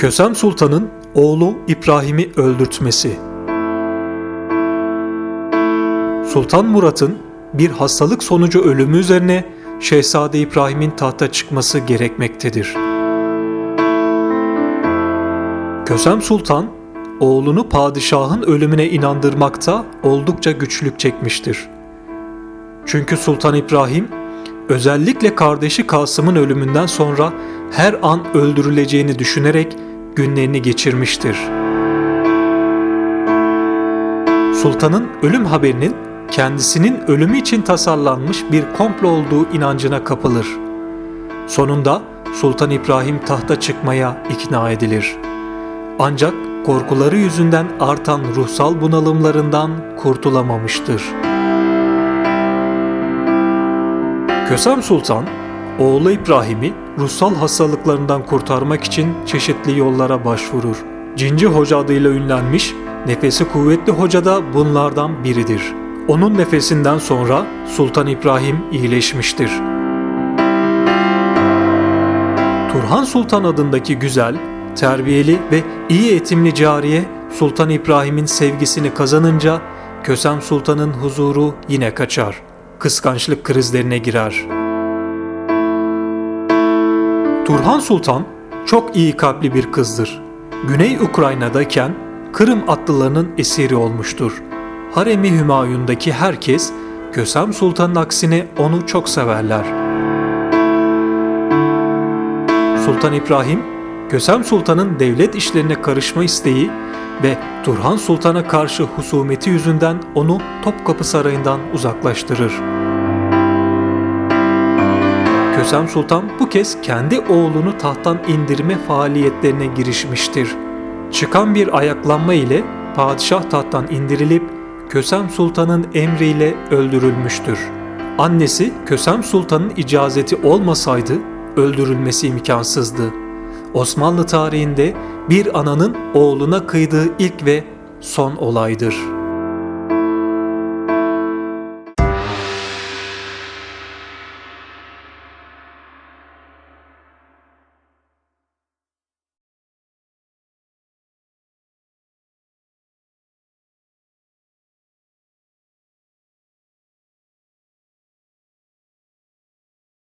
Kösem Sultan'ın oğlu İbrahim'i öldürtmesi. Sultan Murat'ın bir hastalık sonucu ölümü üzerine Şehzade İbrahim'in tahta çıkması gerekmektedir. Kösem Sultan, oğlunu padişahın ölümüne inandırmakta oldukça güçlük çekmiştir. Çünkü Sultan İbrahim, özellikle kardeşi Kasım'ın ölümünden sonra her an öldürüleceğini düşünerek günlerini geçirmiştir. Sultanın ölüm haberinin kendisinin ölümü için tasarlanmış bir komplo olduğu inancına kapılır. Sonunda Sultan İbrahim tahta çıkmaya ikna edilir. Ancak korkuları yüzünden artan ruhsal bunalımlarından kurtulamamıştır. Kösem Sultan, oğlu İbrahim'i ruhsal hastalıklarından kurtarmak için çeşitli yollara başvurur. Cinci Hoca adıyla ünlenmiş, nefesi kuvvetli hoca da bunlardan biridir. Onun nefesinden sonra Sultan İbrahim iyileşmiştir. Turhan Sultan adındaki güzel, terbiyeli ve iyi eğitimli cariye Sultan İbrahim'in sevgisini kazanınca Kösem Sultan'ın huzuru yine kaçar. Kıskançlık krizlerine girer. Turhan Sultan çok iyi kalpli bir kızdır. Güney Ukrayna'dayken Kırım atlılarının esiri olmuştur. Haremi Hümayun'daki herkes Kösem Sultan'ın aksine onu çok severler. Sultan İbrahim, Kösem Sultan'ın devlet işlerine karışma isteği ve Turhan Sultan'a karşı husumeti yüzünden onu Topkapı Sarayı'ndan uzaklaştırır. Kösem Sultan bu kez kendi oğlunu tahttan indirme faaliyetlerine girişmiştir. Çıkan bir ayaklanma ile padişah tahttan indirilip Kösem Sultan'ın emriyle öldürülmüştür. Annesi Kösem Sultan'ın icazeti olmasaydı öldürülmesi imkansızdı. Osmanlı tarihinde bir ananın oğluna kıydığı ilk ve son olaydır.